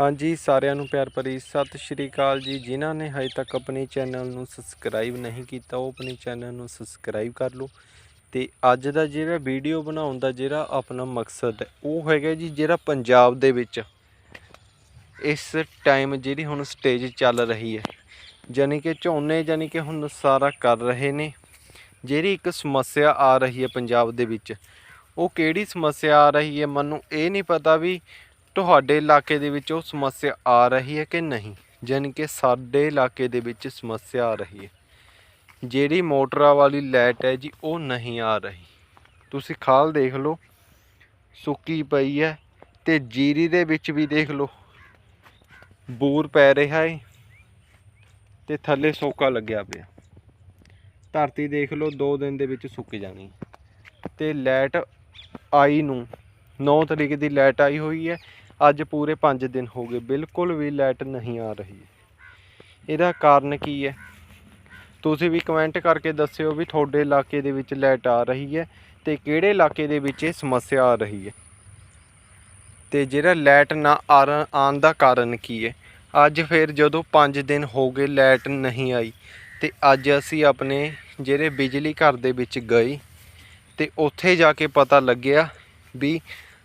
ਹਾਂਜੀ, ਸਾਰਿਆਂ ਨੂੰ ਪਿਆਰ ਭਰੀ ਸਤਿ ਸ਼੍ਰੀ ਅਕਾਲ ਜੀ। ਜਿਨ੍ਹਾਂ ਨੇ ਹਜੇ ਤੱਕ ਆਪਣੇ ਚੈਨਲ ਨੂੰ ਸਬਸਕ੍ਰਾਈਬ ਨਹੀਂ ਕੀਤਾ, ਉਹ ਆਪਣੇ ਚੈਨਲ ਨੂੰ ਸਬਸਕ੍ਰਾਈਬ ਕਰ ਲਓ। ਤੇ ਅੱਜ ਦਾ ਜਿਹੜਾ ਵੀਡੀਓ ਬਣਾਉਣ ਦਾ ਜਿਹੜਾ ਆਪਣਾ ਮਕਸਦ ਹੈ, ਉਹ ਹੈਗਾ ਜੀ ਜਿਹੜਾ ਪੰਜਾਬ ਦੇ ਵਿੱਚ ਇਸ ਟਾਈਮ ਜਿਹੜੀ ਹੁਣ ਸਟੇਜ ਚੱਲ ਰਹੀ ਹੈ। ਯਾਨੀ ਕਿ ਝੋਨੇ ਯਾਨੀ ਕਿ ਹੁਣ ਸਾਰਾ ਕਰ ਰਹੇ ਨੇ। ਜਿਹੜੀ ਇੱਕ ਸਮੱਸਿਆ ਆ ਰਹੀ ਹੈ ਪੰਜਾਬ ਦੇ ਵਿੱਚ, ਉਹ ਕਿਹੜੀ ਸਮੱਸਿਆ ਆ ਰਹੀ ਹੈ? ਮੈਨੂੰ ਇਹ ਨਹੀਂ ਪਤਾ ਵੀ ਤੁਹਾਡੇ ਇਲਾਕੇ ਦੇ ਵਿੱਚ ਉਹ ਸਮੱਸਿਆ ਆ ਰਹੀ ਹੈ ਕਿ ਨਹੀਂ? ਯਾਨੀ ਕਿ ਸਾਡੇ ਇਲਾਕੇ ਦੇ ਵਿੱਚ ਸਮੱਸਿਆ ਆ ਰਹੀ ਹੈ। ਜਿਹੜੀ ਮੋਟਰਾਂ ਵਾਲੀ ਲਾਈਟ ਹੈ ਜੀ, ਉਹ ਨਹੀਂ ਆ ਰਹੀ। ਤੁਸੀਂ ਖਾਲ ਦੇਖ ਲਓ, ਸੁੱਕੀ ਪਈ ਹੈ ਤੇ ਜੀਰੀ ਦੇ ਵਿੱਚ ਵੀ ਦੇਖ ਲਓ, ਬੂਰ ਪੈ ਰਿਹਾ ਹੈ ਤੇ ਥੱਲੇ ਸੋਕਾ ਲੱਗਿਆ ਪਿਆ। ਧਰਤੀ ਦੇਖ ਲਓ 2 ਦਿਨ ਦੇ ਵਿੱਚ ਸੁੱਕ ਜਾਣੀ। ਤੇ ਲਾਈਟ ਆਈ ਨੂੰ 9 ਤਰੀਕ ਦੀ ਲਾਈਟ ਆਈ ਹੋਈ ਹੈ ਅੱਜ ਪੂਰੇ 5 ਦਿਨ ਹੋ ਗਏ, ਬਿਲਕੁਲ ਵੀ ਲਾਈਟ ਨਹੀਂ ਆ ਰਹੀ। ਇਹਦਾ ਕਾਰਨ ਕੀ ਹੈ? ਤੁਸੀਂ ਵੀ ਕਮੈਂਟ ਕਰਕੇ ਦੱਸਿਓ ਵੀ ਤੁਹਾਡੇ ਇਲਾਕੇ ਦੇ ਵਿੱਚ ਲਾਈਟ ਆ ਰਹੀ ਹੈ ਤੇ ਕਿਹੜੇ ਇਲਾਕੇ ਦੇ ਵਿੱਚ ਇਹ ਸਮੱਸਿਆ ਆ ਰਹੀ ਹੈ? ਤੇ ਜਿਹੜਾ ਲਾਈਟ ਨਾ ਆਰ- ਆਉਣ ਦਾ ਕਾਰਨ ਕੀ ਹੈ? ਅੱਜ ਫਿਰ ਜਦੋਂ 5 ਦਿਨ ਹੋ ਗਏ ਲਾਈਟ ਨਹੀਂ ਆਈ, ਤੇ ਅੱਜ ਅਸੀਂ ਆਪਣੇ ਜਿਹੜੇ ਬਿਜਲੀ ਘਰ ਦੇ ਵਿੱਚ ਗਏ, ਤੇ ਉੱਥੇ ਜਾ ਕੇ ਪਤਾ ਲੱਗਿਆ ਵੀ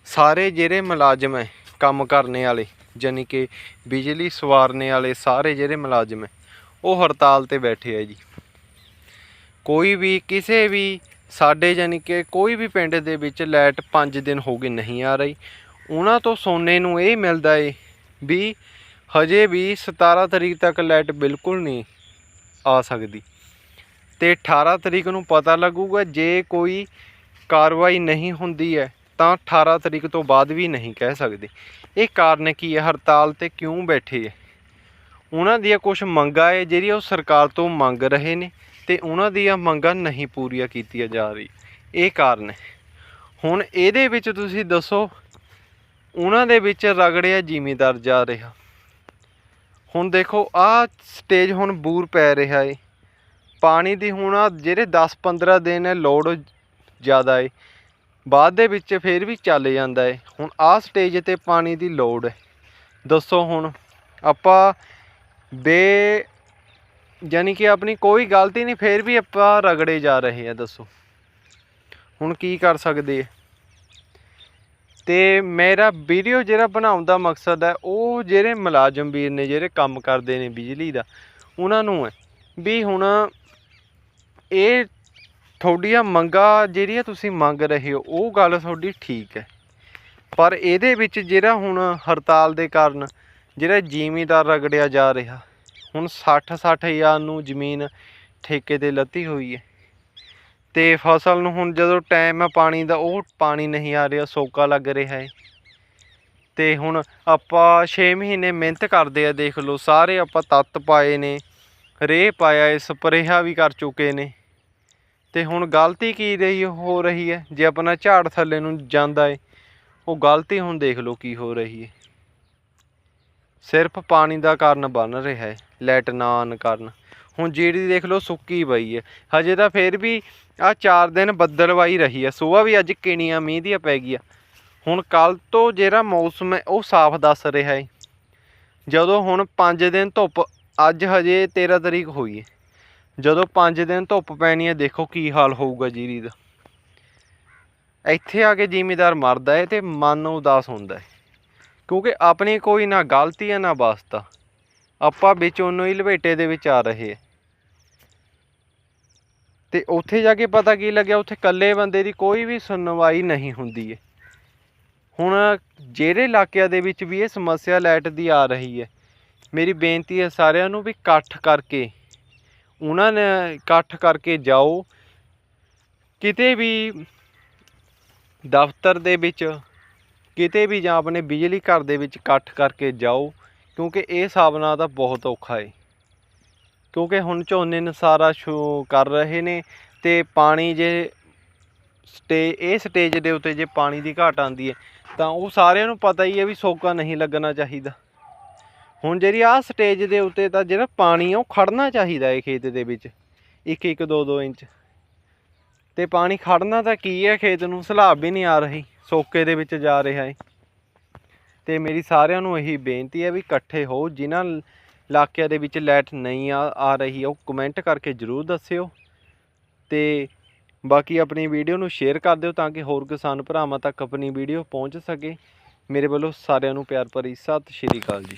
ਸਾਰੇ ਜਿਹੜੇ ਮੁਲਾਜ਼ਮ ਹੈ ਕੰਮ ਕਰਨੇ ਵਾਲੇ ਯਾਨੀ ਕਿ ਬਿਜਲੀ ਸਵਾਰਨੇ ਵਾਲੇ ਸਾਰੇ ਜਿਹੜੇ ਮੁਲਾਜ਼ਮ ਹੈ, ਉਹ ਹੜਤਾਲ ਤੇ ਬੈਠੇ ਆ ਜੀ। ਕੋਈ ਵੀ ਕਿਸੇ ਵੀ ਸਾਡੇ ਯਾਨੀ ਕਿ ਕੋਈ ਵੀ ਪਿੰਡ ਦੇ ਵਿੱਚ ਲਾਈਟ 5 ਦਿਨ ਹੋ ਗਏ ਨਹੀਂ ਆ ਰਹੀ, ਉਹਨਾਂ ਤੋਂ ਸੋਨੇ ਨੂੰ ਇਹ ਮਿਲਦਾ ਏ ਵੀ ਹਜੇ ਵੀ 17 ਤਰੀਕ ਤੱਕ ਲਾਈਟ ਬਿਲਕੁਲ ਨਹੀਂ ਆ ਸਕਦੀ। ਤੇ 18 ਤਰੀਕ ਨੂੰ ਪਤਾ ਲੱਗੂਗਾ, ਜੇ ਕੋਈ ਕਾਰਵਾਈ ਨਹੀਂ ਹੁੰਦੀ ਹੈ ਤਾਂ 18 ਤਰੀਕ ਤੋਂ ਬਾਅਦ ਵੀ ਨਹੀਂ ਕਹਿ ਸਕਦੇ। ਇਹ ਕਾਰਨ ਕੀ ਹੈ? ਹੜਤਾਲ ਤੇ ਕਿਉਂ ਬੈਠੇ ਹੈ ਉਹਨਾਂ ਦੀਆਂ ਕੁਝ ਮੰਗਾਂ ਹੈ ਜਿਹੜੀਆਂ ਉਹ ਸਰਕਾਰ ਤੋਂ ਮੰਗ ਰਹੇ ਨੇ ਤੇ ਉਹਨਾਂ ਦੀਆਂ ਮੰਗਾਂ ਨਹੀਂ ਪੂਰੀਆਂ ਕੀਤੀਆਂ ਜਾ ਰਹੀ ਇਹ ਕਾਰਨ ਹੈ। ਹੁਣ ਇਹਦੇ ਵਿੱਚ ਤੁਸੀਂ ਦੱਸੋ, ਉਹਨਾਂ ਦੇ ਵਿੱਚ ਰਗੜਿਆ ਜ਼ਿਮੀਦਾਰ ਜਾ ਰਿਹਾ। ਹੁਣ ਦੇਖੋ, ਆਹ ਸਟੇਜ ਹੁਣ ਬੂਰ ਪੈ ਰਿਹਾ ਏ। ਪਾਣੀ ਦੀ ਹੁਣ ਆਹ ਜਿਹੜੇ 10-15 ਦਿਨ ਹੈ ਲੋਡ ਜ਼ਿਆਦਾ ਏ ਬਾਅਦ ਦੇ ਵਿੱਚ ਫਿਰ ਵੀ ਚੱਲ ਜਾਂਦਾ ਹੈ ਹੁਣ ਆਹ ਸਟੇਜ ਤੇ ਪਾਣੀ ਦੀ ਲੋੜ ਹੈ ਦੱਸੋ ਹੁਣ, ਆਪਾਂ ਬੇ ਯਾਨੀ ਕਿ ਆਪਣੀ ਕੋਈ ਗਲਤੀ ਨਹੀਂ, ਫਿਰ ਵੀ ਆਪਾਂ ਰਗੜੇ ਜਾ ਰਹੇ ਆ, ਦੱਸੋ। ਹੁਣ ਕੀ ਕਰ ਸਕਦੇ ਆ? ਤੇ ਮੇਰਾ ਵੀਡੀਓ ਜਿਹੜਾ ਬਣਾਉਣ ਦਾ ਮਕਸਦ ਹੈ ਉਹ ਜਿਹੜੇ ਮੁਲਾਜ਼ਮ ਵੀਰ ਨੇ, ਜਿਹੜੇ ਕੰਮ ਕਰਦੇ ਨੇ ਬਿਜਲੀ ਦਾ, ਉਹਨਾਂ ਨੂੰ ਹੈ ਵੀ ਹੁਣ ਇਹ ਤੁਹਾਡੀਆਂ ਮੰਗਾਂ ਜਿਹੜੀਆਂ ਤੁਸੀਂ ਮੰਗ ਰਹੇ ਹੋ, ਉਹ ਗੱਲ ਤੁਹਾਡੀ ਠੀਕ ਹੈ। ਪਰ ਇਹਦੇ ਵਿੱਚ ਜਿਹੜਾ ਹੁਣ ਹੜਤਾਲ ਦੇ ਕਾਰਨ ਜਿਹੜਾ ਜ਼ਿਮੀਦਾਰ ਰਗੜਿਆ ਜਾ ਰਿਹਾ, ਹੁਣ 60 60 ਹਜ਼ਾਰ ਨੂੰ ਜ਼ਮੀਨ ਠੇਕੇ ਤੇ ਲੱਤੀ ਹੋਈ ਹੈ। ਤੇ ਫਸਲ ਨੂੰ ਹੁਣ ਜਦੋਂ ਟਾਈਮ ਹੈ ਪਾਣੀ ਦਾ, ਉਹ ਪਾਣੀ ਨਹੀਂ ਆ ਰਿਹਾ, ਸੋਕਾ ਲੱਗ ਰਿਹਾ ਹੈ। ਤੇ ਹੁਣ ਆਪਾਂ 6 ਮਹੀਨੇ ਮਿਹਨਤ ਕਰਦੇ ਆ, ਦੇਖ ਲਓ, ਸਾਰੇ ਆਪਾਂ ਤੱਤ ਪਾਏ ਨੇ, ਰੇਹ ਪਾਇਆ ਹੈ, ਸਪਰੇਹਾਂ ਵੀ ਕਰ ਚੁੱਕੇ ਨੇ। ਤੇ ਹੁਣ ਗਲਤੀ ਕੀ ਰਹੀ, ਹੋ ਰਹੀ ਹੈ? ਜੇ ਆਪਣਾ ਝਾੜ ਥੱਲੇ ਨੂੰ ਜਾਂਦਾ ਹੈ ਉਹ ਗਲਤੀ ਹੁਣ ਦੇਖ ਲਓ ਕੀ ਹੋ ਰਹੀ ਹੈ ਸਿਰਫ ਪਾਣੀ ਦਾ ਕਾਰਨ ਬਣ ਰਿਹਾ ਹੈ ਲਾਈਟ ਨਾ ਆਉਣ ਕਾਰਨ। ਹੁਣ ਜਿਹੜੀ ਦੇਖ ਲਓ ਸੁੱਕੀ ਪਈ ਹੈ ਹਜੇ ਤਾਂ ਫੇਰ ਵੀ ਆ 4 ਦਿਨ ਬੱਦਲਵਾਈ ਰਹੀ ਹੈ ਸਵੇਰ ਵੀ ਅੱਜ ਕਿਣੀਆਂ ਮੀਂਹ ਦੀਆਂ ਪੈ ਗਈਆਂ। ਹੁਣ ਕੱਲ ਤੋਂ ਜਿਹੜਾ ਮੌਸਮ ਹੈ ਉਹ ਸਾਫ਼ ਦੱਸ ਰਿਹਾ ਹੈ ਜਦੋਂ ਹੁਣ 5 ਦਿਨ ਧੁੱਪ, ਅੱਜ ਹਜੇ 13 ਤਰੀਕ ਹੋਈ ਹੈ ਜਦੋਂ 5 ਦਿਨ ਧੁੱਪ ਪੈਣੀ ਹੈ, ਦੇਖੋ ਕੀ ਹਾਲ ਹੋਊਗਾ ਜੀਰੀ ਦਾ ਇੱਥੇ ਆ ਕੇ ਜ਼ਿਮੀਦਾਰ ਮਰਦਾ ਹੈ ਤੇ ਮਨ ਉਦਾਸ ਹੁੰਦਾ ਹੈ। ਕਿਉਂਕਿ ਆਪਣੀ ਕੋਈ ਨਾ ਗਲਤੀ ਹੈ, ਨਾ ਵਾਸਤਾ। ਆਪਾਂ ਵਿੱਚ ਉਹਨੂੰ ਹੀ ਲਪੇਟੇ ਦੇ ਵਿੱਚ ਆ ਰਹੇ ਹੈ। ਤੇ ਉੱਥੇ ਜਾ ਕੇ ਪਤਾ ਕੀ ਲੱਗਿਆ, ਉੱਥੇ ਇਕੱਲੇ ਬੰਦੇ ਦੀ ਕੋਈ ਵੀ ਸੁਣਵਾਈ ਨਹੀਂ ਹੁੰਦੀ ਹੈ। ਹੁਣ ਜਿਹੜੇ ਇਲਾਕਿਆਂ ਦੇ ਵਿੱਚ ਵੀ ਇਹ ਸਮੱਸਿਆ ਲਾਈਟ ਦੀ ਆ ਰਹੀ ਹੈ, ਮੇਰੀ ਬੇਨਤੀ ਹੈ ਸਾਰਿਆਂ ਨੂੰ ਵੀ ਇਕੱਠ ਕਰਕੇ ਉਹਨਾਂ ਨੇ ਇਕੱਠ ਕਰਕੇ ਜਾਓ, ਕਿਤੇ ਵੀ ਦਫ਼ਤਰ ਦੇ ਵਿੱਚ, ਕਿਤੇ ਵੀ ਜਾਂ ਆਪਣੇ ਬਿਜਲੀ ਘਰ ਦੇ ਵਿੱਚ ਇਕੱਠ ਕਰਕੇ ਜਾਓ, ਕਿਉਂਕਿ ਇਹ ਹਿਸਾਬ ਨਾਲ ਤਾਂ ਬਹੁਤ ਔਖਾ ਹੈ ਕਿਉਂਕਿ ਹੁਣ ਝੋਨੇ ਨੂੰ ਸਾਰਾ ਸ਼ੋ ਕਰ ਰਹੇ ਨੇ ਤੇ ਪਾਣੀ ਜੇ ਸਟੇ, ਇਹ ਸਟੇਜ ਦੇ ਉੱਤੇ ਜੇ ਪਾਣੀ ਦੀ ਘਾਟ ਆਉਂਦੀ ਹੈ ਤਾਂ ਉਹ ਸਾਰਿਆਂ ਨੂੰ ਪਤਾ ਹੀ ਹੈ ਵੀ ਸੋਕਾ ਨਹੀਂ ਲੱਗਣਾ ਚਾਹੀਦਾ। ਹੁਣ ਜਿਹੜੀ ਆਹ ਸਟੇਜ ਦੇ ਉੱਤੇ ਤਾਂ ਜਿਹੜਾ ਪਾਣੀ ਆ, ਉਹ ਖੜਨਾ ਚਾਹੀਦਾ ਹੈ ਖੇਤ ਦੇ ਵਿੱਚ। ਇੱਕ ਇੱਕ, ਦੋ ਦੋ ਇੰਚ। ਤੇ ਪਾਣੀ ਖੜਨਾ ਤਾਂ ਕੀ ਹੈ ਖੇਤ ਨੂੰ ਸਲਾਬ ਵੀ ਨਹੀਂ ਆ ਰਹੀ, ਸੋਕੇ ਦੇ ਵਿੱਚ ਜਾ ਰਿਹਾ ਹੈ ਤੇ ਮੇਰੀ ਸਾਰਿਆਂ ਨੂੰ ਇਹੀ ਬੇਨਤੀ ਹੈ ਵੀ ਇਕੱਠੇ ਹੋ, ਜਿਨ੍ਹਾਂ ਇਲਾਕਿਆਂ ਦੇ ਵਿੱਚ ਲਾਈਟ ਨਹੀਂ ਆ ਆ ਰਹੀ ਉਹ ਕਮੈਂਟ ਕਰਕੇ ਜਰੂਰ ਦੱਸਿਓ। ਤੇ ਬਾਕੀ ਆਪਣੀ ਵੀਡੀਓ ਨੂੰ ਸ਼ੇਅਰ ਕਰ ਦਿਓ ਤਾਂ ਕਿ ਹੋਰ ਕਿਸਾਨ ਭਰਾਵਾਂ ਤੱਕ ਆਪਣੀ ਵੀਡੀਓ ਪਹੁੰਚ ਸਕੇ। ਮੇਰੇ ਵੱਲੋਂ ਸਾਰਿਆਂ ਨੂੰ ਪਿਆਰ ਭਰੀ ਸਤਿ ਸ਼੍ਰੀ ਅਕਾਲ ਜੀ।